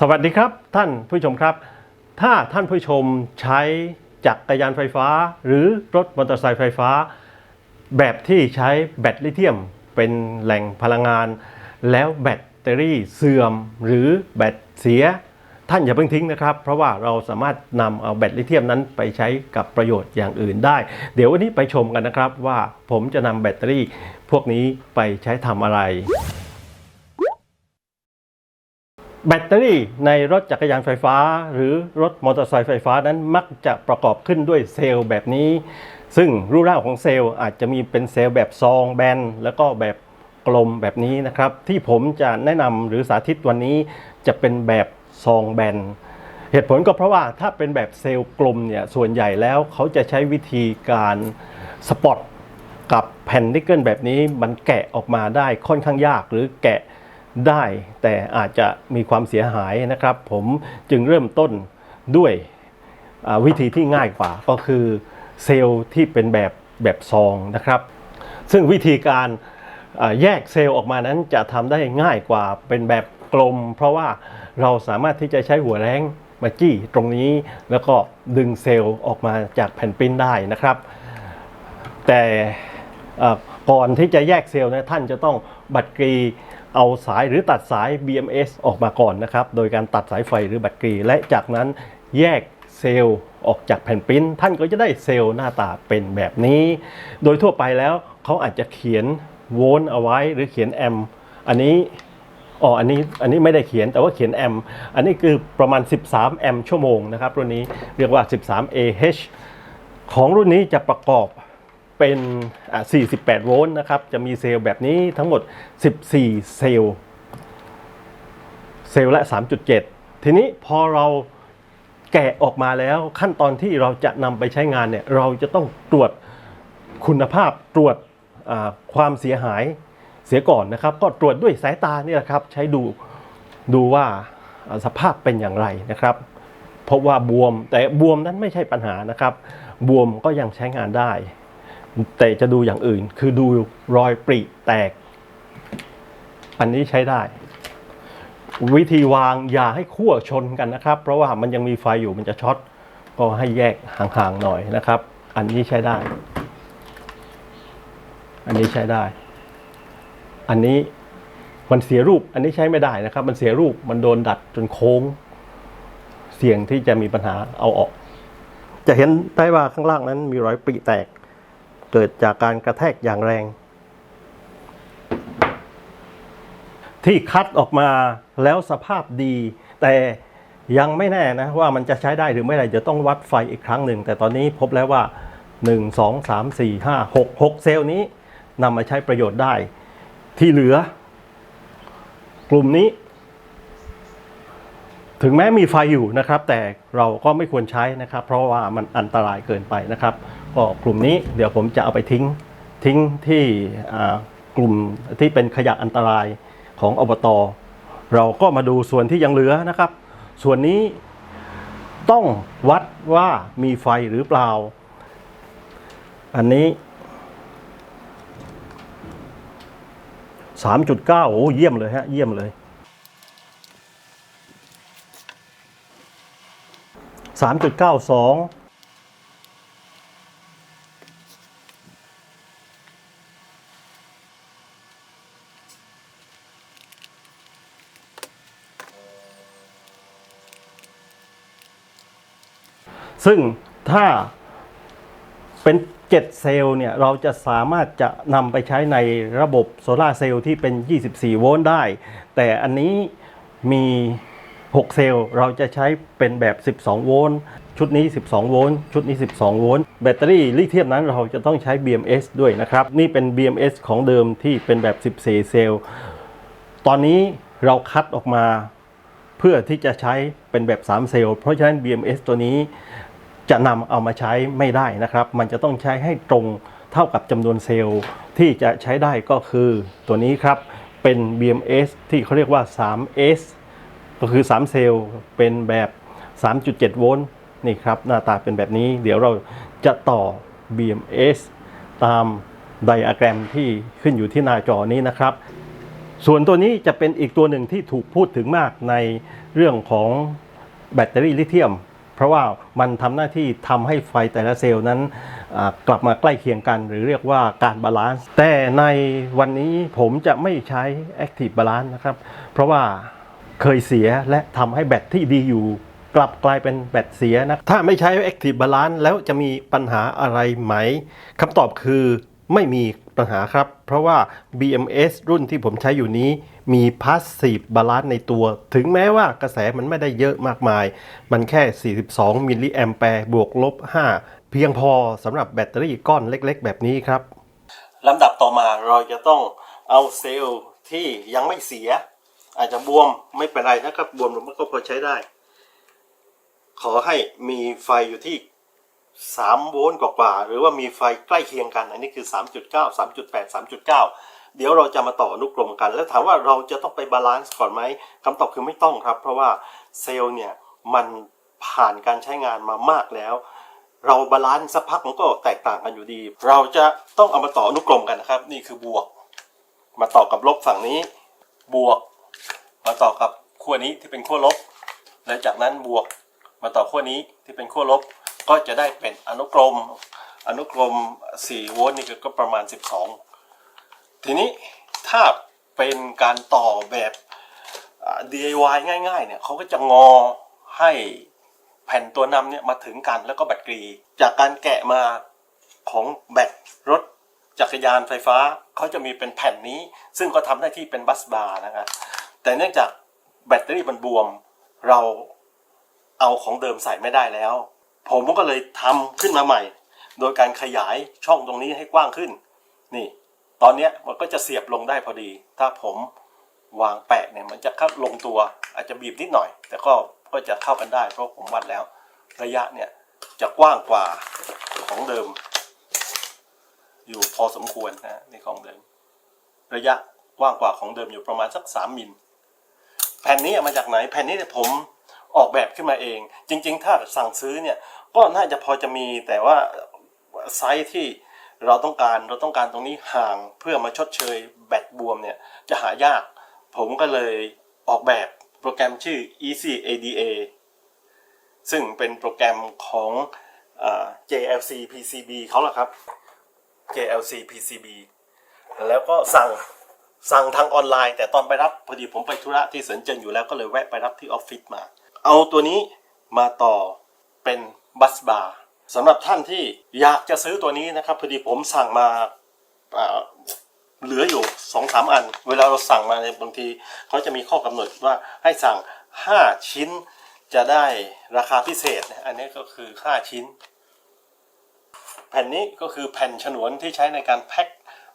สวัสดีครับท่านผู้ชมครับ ถ้าท่านผู้ชมใช้จักรยานไฟฟ้า หรือรถมอเตอร์ไซค์ไฟฟ้า แบบที่ใช้แบตลิเธียมเป็นแหล่งพลังงาน แล้วแบตเตอรี่เสื่อมหรือแบตเสีย ท่านอย่าเพิ่งทิ้งนะครับ เพราะว่าเราสามารถนำเอาแบตลิเธียมนั้นไปใช้กับประโยชน์อย่างอื่นได้ เดี๋ยววันนี้ไปชมกันนะครับว่าผมจะนำแบตเตอรี่พวกนี้ไปใช้ทำอะไร แบตเตอรี่ในรถจักรยานไฟฟ้า หรือรถมอเตอร์ไซค์ไฟฟ้านั้นมักจะประกอบขึ้นด้วยเซลล์แบบนี้ ซึ่งรูปร่างของเซลล์อาจจะมีเป็นเซลล์แบบซองแบน แล้วก็แบบกลมแบบนี้นะครับ ที่ผมจะแนะนำหรือสาธิตวันนี้จะเป็นแบบซองแบน เหตุผลก็เพราะว่าถ้าเป็นแบบเซลล์กลมเนี่ยส่วนใหญ่แล้วเขาจะใช้วิธีการสปอตกับแผ่นนิกเกิลแบบนี้มันแกะออกมาได้ค่อนข้างยากหรือแกะ ได้ แต่อาจจะมีความเสียหายนะครับ ผมจึงเริ่มต้นด้วยวิธีที่ง่ายกว่าก็คือเซลล์ที่เป็นแบบแบบซองนะครับ ซึ่งวิธีการแยกเซลล์ออกมานั้นจะทำได้ง่ายกว่าเป็นแบบกลม เพราะว่าเราสามารถที่จะใช้หัวแรงมาจี้ตรงนี้แล้วก็ดึงเซลล์ออกมาจากแผ่นปิ้นได้นะครับ แต่ก่อนที่จะแยกเซลล์นะท่านจะต้องบัตรกรี เอาสายหรือตัดสาย BMS ออกมาก่อนนะครับ โดยการตัดสายไฟหรือแบัตรกรีและจากนั้นแยกเซลล์ออกจากแผ่นปริ้นท่านก็จะได้เซลล์หน้าตาเป็นแบบนี้ โดยทั่วไปแล้วเขาอาจจะเขียนโวลต์เอาไว้หรือเขียนแอมป์อันนี้อ๋ออันนี้อันนี้ไม่ได้เขียนแต่ว่าเขียนแอมป์อันนี้คือประมาณ 13 แอมป์ชั่วโมงนะครับรุ่นนี้เรียกว่า 13 AH ของรุ่นนี้จะประกอบ เป็น 48 โวลต์นะครับ จะมีเซลล์แบบนี้ทั้งหมด 14 เซลล์ เซลล์ละ 3.7 ทีนี้พอเราแกะออกมาแล้วขั้นตอนที่เราจะนำไปใช้งานเนี่ย เราจะต้องตรวจคุณภาพตรวจความเสียหายเสียก่อนนะครับ ก็ตรวจด้วยสายตานี่แหละครับ ใช้ดูดูว่าอ่าสภาพเป็นอย่างไรนะครับพบว่าบวมแต่บวมนั้นไม่ใช่ปัญหานะครับ บวมก็ยังใช้งานได้ แต่จะดูอย่างอื่น คือดูรอยปริแตก อันนี้ใช้ได้ วิธีวางอย่าให้ขั้วชนกันนะครับ เพราะว่ามันยังมีไฟอยู่มันจะช็อตก็ให้แยกห่างๆหน่อยนะครับ อันนี้ใช้ได้ อันนี้ใช้ได้ อันนี้มันเสียรูป อันนี้ใช้ไม่ได้นะครับ มันเสียรูปมันโดนดัดจนโค้ง เสี่ยงที่จะมีปัญหาเอาออก จะเห็นได้ว่าข้างล่างนั้นมีรอยปริแตก เกิดจากการกระแทกอย่างแรง ที่คัดออกมาแล้วสภาพดี แต่ยังไม่แน่นะว่ามันจะใช้ได้หรือไม่ได้จะต้องวัดไฟอีกครั้งหนึ่ง แต่ตอนนี้พบแล้วว่า 1 2 3 4 5 6 6 เซลล์นี้นำมาใช้ประโยชน์ได้ ที่เหลือ กลุ่มนี้ ถึงแม้มีไฟอยู่นะครับ แต่เราก็ไม่ควรใช้นะครับ เพราะว่ามันอันตรายเกินไปนะครับ ก็กลุ่มนี้เดี๋ยวผมจะเอาไปทิ้งทิ้งที่กลุ่มที่เป็นขยะอันตรายของอบต เราก็มาดูส่วนที่ยังเหลือนะครับ ส่วนนี้ต้องวัดว่ามีไฟหรือเปล่า อันนี้ 3.9 โอ้เยี่ยมเลยฮะ เยี่ยมเลย 3.92 ซึ่งถ้าเป็น7เซลล์เนี่ยเราจะสามารถจะนำไปใช้ในระบบโซลาเซลล์ที่เป็น 24 โวลต์ได้ แต่อันนี้มี 6 เซลล์ เราจะใช้เป็นแบบ 12 โวลต์ชุดนี้ 12 โวลต์ชุดนี้ 12 โวลต์แบตเตอรี่ลิเธียมนั้นเราจะต้องใช้ BMS ด้วยนะครับ นี่เป็น BMS ของเดิมที่เป็นแบบ 14 เซลล์ ตอนนี้เราคัดออกมาเพื่อที่จะใช้เป็นแบบ 3 เซลล์ เพราะฉะนั้น BMS ตัวนี้ จะนำเอามาใช้ไม่ได้นะครับ มันจะต้องใช้ให้ตรงเท่ากับจำนวนเซลล์ที่จะใช้ได้ก็คือตัวนี้ครับเป็น BMS ที่เขาเรียกว่า 3S ก็คือ 3 เซลล์เป็นแบบ 3.7 โวลต์นี่ครับหน้าตาเป็นแบบนี้ เดี๋ยวเราจะต่อ BMS ตามไดอะแกรมที่ขึ้นอยู่ที่หน้าจอนี้นะครับ ส่วนตัวนี้จะเป็นอีกตัวหนึ่งที่ถูกพูดถึงมากในเรื่องของแบตเตอรี่ลิเธียม เพราะว่ามันทำหน้าที่ทำให้ไฟแต่ละเซลล์นั้นกลับมาใกล้เคียงกัน หรือเรียกว่าการบาลานซ์แต่ในวันนี้ผมจะไม่ใช้ Active Balance นะครับ เพราะว่าเคยเสียและทำให้แบตที่ดีอยู่ กลับกลายเป็นแบตเสียนะ ถ้าไม่ใช้ Active Balance แล้วจะมีปัญหาอะไรไหมคำตอบคือไม่มีปัญหาครับ เพราะว่า BMS รุ่นที่ผมใช้อยู่นี้ มี Passive Balance ในตัว ถึงแม้ว่ากระแสมันไม่ได้เยอะมากมาย มันแค่ 42 มิลลิแอมแปร์บวกลบ 5 เพียงพอสำหรับแบตเตอรี่ก้อนเล็กๆ แบบนี้ครับลำดับต่อมาเราจะต้องเอาเซลล์ที่ยังไม่เสีย อาจจะบวมไม่เป็นไรนะครับ บวมมันก็พอใช้ได้ ขอให้มีไฟอยู่ที่3โวลต์กว่าๆหรือว่ามีไฟใกล้เคียงกัน อันนี้คือ 3.9 3.8 3.9 เดี๋ยวเราจะมาต่ออนุกรมกัน แล้วถามว่าเราจะต้องไปบาลานซ์ก่อนไหมคำตอบคือไม่ต้องครับ เพราะว่าเซลล์เนี่ยมันผ่านการใช้งานมามากแล้ว เราบาลานซ์สักพักมันก็แตกต่างกันอยู่ดี เราจะต้องเอามาต่ออนุกรมกันนะครับ นี่คือบวก มาต่อกับลบฝั่งนี้ บวก มาต่อกับขั้วนี้ที่เป็นขั้วลบ และจากนั้นบวก มาต่อขั้วนี้ที่เป็นขั้วลบ ก็จะได้เป็นอนุกรมอนุกรม 4 โวลต์นี่ก็ประมาณ 12 ทีนี้ถ้าเป็นการต่อแบบ DIY ง่ายๆเนี่ยเขาก็จะงอให้แผ่นตัวนำเนี่ยมาถึงกันแล้วก็แบตเตอรี่จากการแกะมาของแบตรถจักรยานไฟฟ้าเขาจะมีเป็นแผ่นนี้ ซึ่งก็ทำหน้าที่เป็นบัสบาร์นะครับแต่เนื่องจากแบตเตอรี่มันบวม เราเอาของเดิมใส่ไม่ได้แล้ว ผมก็เลยทำขึ้นมาใหม่ โดยการขยายช่องตรงนี้ให้กว้างขึ้นนี่ ตอนนี้มันก็จะเสียบลงได้พอดี ถ้าผมวางแปะเนี่ยมันจะเข้าลงตัวอาจจะบีบนิดหน่อย แต่ก็ก็จะเข้ากันได้เพราะผมวัดแล้ว ระยะเนี่ยจะกว้างกว่าของเดิม อยู่พอสมควรนะในของเดิม ระยะกว้างกว่าของเดิมอยู่ประมาณสักสามมิลแผ่นนี้มาจากไหนแผ่นนี้เนี่ยผมออกแบบขึ้นมาเอง จริง ๆ ถ้าสั่งซื้อเนี่ยก็น่าจะพอจะมีแต่ว่าไซส์ที่ เราต้องการเราต้องการตรงนี้ห่างเพื่อมาชดเชยแบตบวมเนี่ยจะหายาก ผมก็เลยออกแบบโปรแกรมชื่อ Easy ADA ซึ่งเป็นโปรแกรมของอ JLC PCB เขาแหละครับ JLC PCB แล้วก็สั่งสั่งทางออนไลน์ แต่ตอนไปรับพอดีผมไปธุระที่เซินเจิ้นอยู่แล้วก็เลยแวะไปรับที่ออฟฟิศมา เอาตัวนี้มาต่อเป็นบัสบาร์ สำหรับท่านที่อยากจะซื้อตัวนี้นะครับพอดีผมสั่งมาเหลืออยู่สองสามอัน เวลาเราสั่งมาเนี่ยบางทีเขาจะมีข้อกำหนดว่าให้สั่ง 5 ชิ้นจะได้ราคาพิเศษ อันนี้ก็คือ 5 ชิ้น แผ่นนี้ก็คือแผ่นฉนวนที่ใช้ในการแพ็ค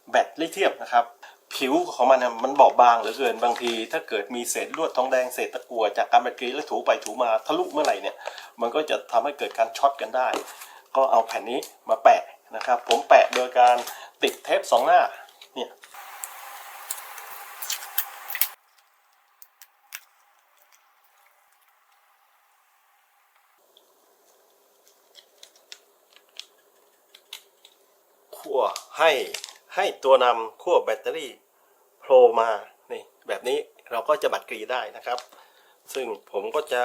แบตลิเธียมนะครับ ผิวของมันมันบอบบางเหลือเกินบางที ถ้าเกิดมีเศษลวดทองแดงเศษตะกั่วจากการแบตเตอรี่แล้วถูไปถูมาทะลุเมื่อไหร่เนี่ย มันก็จะทำให้เกิดการช็อตกันได้ ก็เอาแผ่นนี้มาแปะนะครับ ผมแปะโดยการติดเทปสองหน้าเนี่ยขั้วให้ ให้ตัวนำขั้วแบตเตอรี่โผล่มานี่แบบนี้เราก็จะบัดกรีได้นะครับ ซึ่งผมก็จะ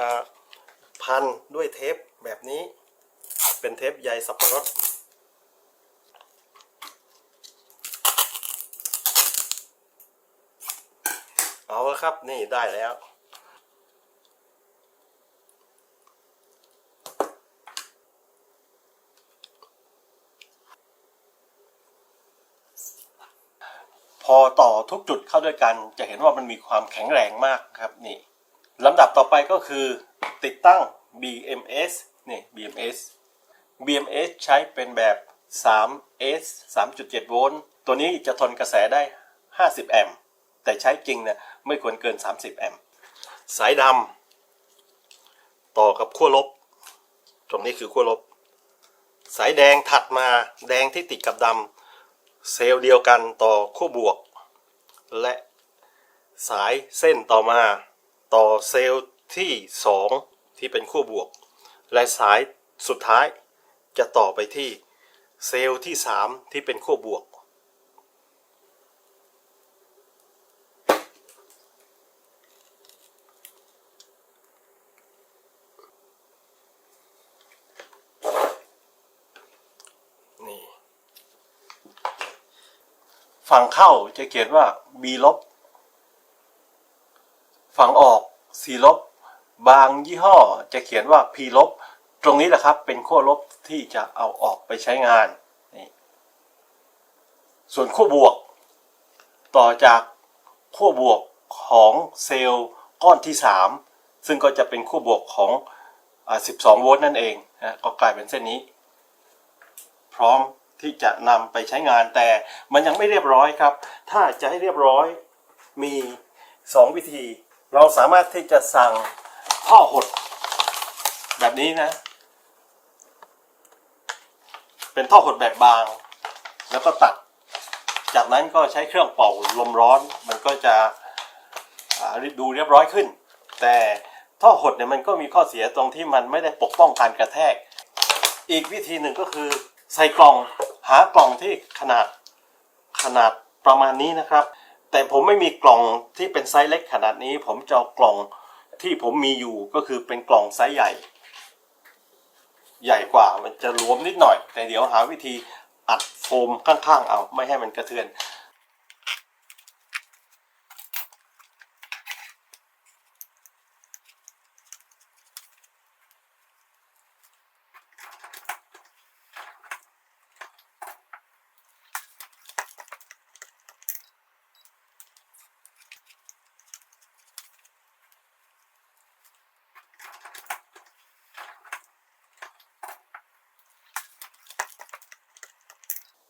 พันด้วยเทปแบบนี้ เป็นเทปใยสับปะรดเอาละครับนี่ได้แล้ว อต่อทุกจุดเข้าด้วยกัน จะเห็นว่ามันมีความแข็งแรงมากครับนี่ลำดับต่อไปก็คือ ติดตั้ง BMS นี่ BMS BMS ใช้เป็นแบบ 3S 3.7 โวลต์ ตัวนี้จะทนกระแสได้ 50 แอมป์แต่ใช้จริงเนี่ยไม่ควรเกิน 30 แอมป์สายดำต่อกับขั้วลบ ตรงนี้คือขั้วลบ สายแดงถัดมาแดงที่ติดกับดำเซลล์เดียวกันต่อขั้วบวก และสายเส้นต่อมาต่อเซลล์ที่ 2 ที่เป็นขั้วบวก และสายสุดท้ายจะต่อไปที่เซลล์ที่ 3 ที่เป็นขั้วบวก ฝั่งเข้าจะเขียนว่า B ลบ ฝั่งออก C ลบ บางยี่ห้อจะเขียนว่า P ลบ ตรงนี้แหละครับเป็นขั้วลบที่จะเอาออกไปใช้งาน ส่วนขั้วบวก ต่อจากขั้วบวกของเซลล์ก้อนที่ 3 ซึ่งก็จะเป็นขั้วบวกของ 12 โวลต์นั่นเองนะก็กลายเป็นเส้นนี้ พร้อม ที่จะนำไปใช้งานแต่มันยังไม่เรียบร้อยครับ ถ้าจะให้เรียบร้อยมี 2 วิธี เราสามารถที่จะสั่งท่อหด แบบนี้นะ เป็นท่อหดแบบบาง แล้วก็ตัด จากนั้นก็ใช้เครื่องเป่าลมร้อน มันก็จะดูเรียบร้อยขึ้น แต่ท่อหดเนี่ยมันก็มีข้อเสียตรงที่มันไม่ได้ปกป้องการกระแทก อีกวิธีหนึ่งก็คือ ใส่กล่องหากล่องที่ขนาดขนาดประมาณนี้นะครับ แต่ผมไม่มีกล่องที่เป็นไซส์เล็กขนาดนี้ ผมจะเอากล่องที่ผมมีอยู่ก็คือเป็นกล่องไซส์ใหญ่ ใหญ่กว่ามันจะรวมนิดหน่อย แต่เดี๋ยวหาวิธีอัดโฟมข้างๆเอาไม่ให้มันกระเทือน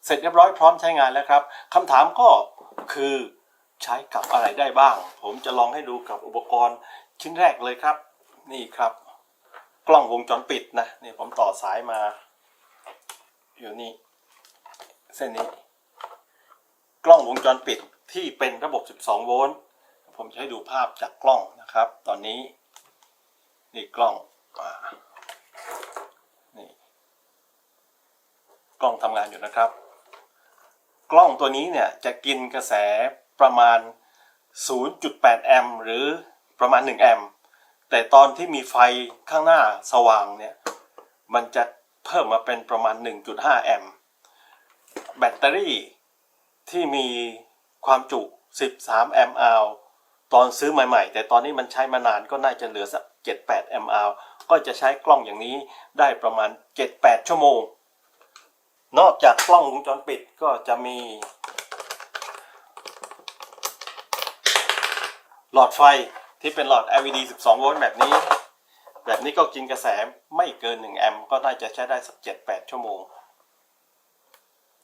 เสร็จเรียบร้อยพร้อมใช้งานแล้วครับคำถามก็คือใช้กับอะไรได้บ้าง ผมจะลองให้ดูกับอุปกรณ์ชิ้นแรกเลยครับ นี่ครับ กล้องวงจรปิดนะนี่ผมต่อสายมา อยู่นี่เส้นนี้ กล้องวงจรปิดที่เป็นระบบ 12 โวลต์ผมจะให้ดูภาพจากกล้องนะครับ ตอนนี้ นี่กล้องอ่านี่ กล้องทำงานอยู่นะครับ ล้องตัวนี้เนี่ยจะกินกระแสประมาณ 0.8 แอมป์หรือประมาณ 1 แอมป์แต่ตอนที่มีไฟข้างหน้าสว่างเนี่ย มันจะเพิ่มมาเป็นประมาณ 1.5 แอมป์แบตเตอรี่ที่มีความจุ 13 แอมป์อาวตอนซื้อใหม่ๆ แต่ตอนนี้มันใช้มานานก็น่าจะเหลือสัก 7-8 แอมป์อาวก็จะใช้กล้องอย่างนี้ได้ประมาณ 7-8 ชั่วโมง นอกจากกล้องวงจรปิดก็จะมี หลอดไฟที่เป็นหลอด LED 12 โวลต์แบบนี้ แบบนี้ก็กินกระแสไม่เกิน 1 แอมป์ก็น่าจะใช้ได้สัก 7-8 ชั่วโมง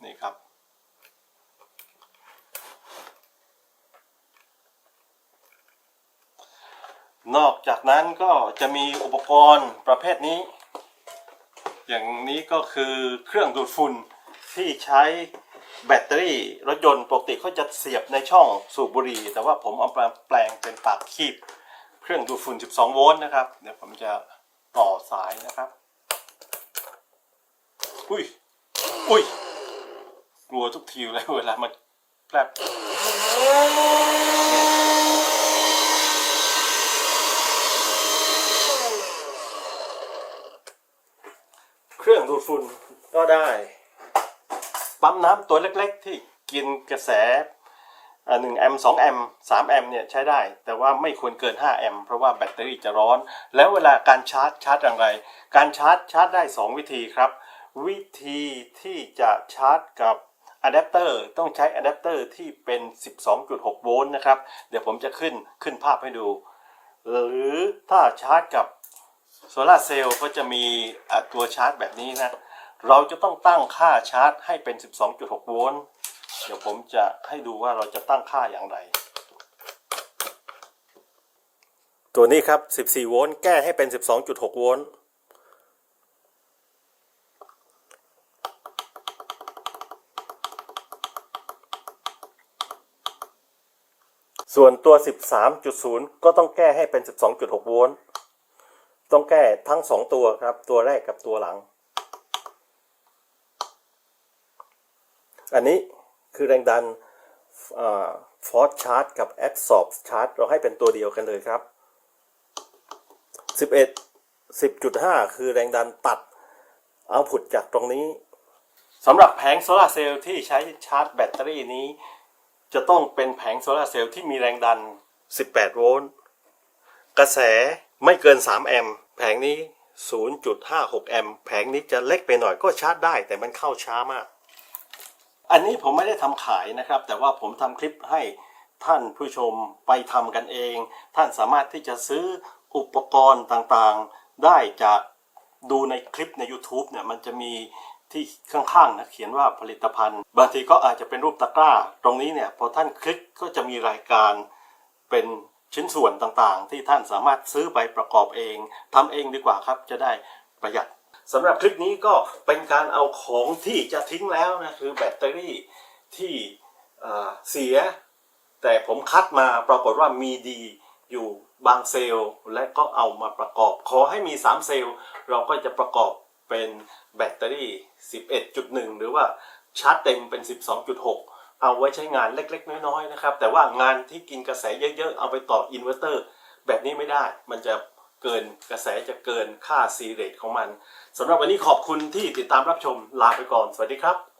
นี่ครับนอกจากนั้นก็จะมีอุปกรณ์ประเภทนี้ อย่างนี้ก็คือเครื่องดูดฝุ่นที่ใช้แบตเตอรี่รถยนต์ปกติเขาจะเสียบในช่องสูบบุหรี่ แต่ว่าผมเอามาแปลงเป็นปากคีบ เครื่องดูดฝุ่น 12 โวลต์นะครับ เดี๋ยวผมจะต่อสายนะครับ อุ้ย อุ้ย กลัวทุกทีเลยเวลามันแปรบ รื่องดูดฝุ่นก็ได้ ปั๊มน้ำตัวเล็กๆ ที่กินกระแสหนึ่งแอมป์สองแอมป์สามแอมป์เนี่ยใช้ได้ แต่ว่าไม่ควรเกิน 5 แอมป์เพราะว่าแบตเตอรี่จะร้อน แล้วเวลาการชาร์จชาร์จอย่างไร การชาร์จชาร์จได้ 2 วิธีครับ วิธีที่จะชาร์จกับอะแดปเตอร์ต้องใช้อะแดปเตอร์ที่เป็น 12.6 โวลต์นะครับ เดี๋ยวผมจะขึ้นขึ้นภาพให้ดู หรือถ้าชาร์จกับ โซลาเซลล์ก็จะมีะตัวชาร์จแบบนี้นะ เราจะต้องตั้งค่าชาร์จให้เป็น 12.6 โวลต์ เดี๋ยวผมจะให้ดูว่าเราจะตั้งค่าอย่างไร ตัวนี้ครับ 14 โวลต์ แก้ให้เป็น 12.6 โวลต์ส่วนตัว 13.0 ก็ต้องแก้ให้เป็น 12.6 โวลต์ ต้องแก้ทั้งสองตัวครับ ตัวแรกกับตัวหลัง อันนี้คือแรงดันฟอร์ชาร์จกับแอดสอบชาร์จเราให้เป็นตัวเดียวกันเลยครับ 11 10.5 คือแรงดันตัดเอาผุดจากตรงนี้สำหรับแผงโซลาเซลล์ที่ใช้ชาร์จแบตเตอรี่นี้ จะต้องเป็นแผงโซลาเซลล์ที่มีแรงดัน 18 โวลต์กระแส ไม่เกิน 3 แอมป์แผงนี้ 0.56 แอมป์แผงนี้จะเล็กไปหน่อยก็ชาร์จได้แต่มันเข้าช้ามาก อันนี้ผมไม่ได้ทำขายนะครับ แต่ว่าผมทำคลิปให้ท่านผู้ชมไปทำกันเอง ท่านสามารถที่จะซื้ออุปกรณ์ต่างๆ ได้จากดูในคลิปใน YouTube เนี่ยมันจะมีที่ข้างๆนะเขียนว่าผลิตภัณฑ์ บางทีก็อาจจะเป็นรูปตะกร้า ตรงนี้เนี่ยพอท่านคลิกก็จะมีรายการเป็น ชิ้นส่วนต่างๆ ที่ท่านสามารถซื้อไปประกอบเองทำเองดีกว่าครับจะได้ประหยัดสำหรับคลิปนี้ก็เป็นการเอาของที่จะทิ้งแล้วนะคือแบตเตอรี่ที่เอ่อเสีย แต่ผมคัดมาปรากฏว่ามีดีอยู่บางเซลล์ และก็เอามาประกอบ ขอให้มี 3 เซลล์ เราก็จะประกอบเป็นแบตเตอรี่ 11.1 หรือว่าชาร์จเต็มเป็น 12.6 เอาไว้ใช้งานเล็ก ๆ น้อยๆนะครับ แต่ว่างานที่กินกระแสเยอะๆ เอาไปต่ออินเวอร์เตอร์แบบนี้ไม่ได้ มันจะเกินกระแสจะเกินค่าซีเรทของมันสำหรับวันนี้ขอบคุณที่ติดตามรับชมลาไปก่อน สวัสดีครับ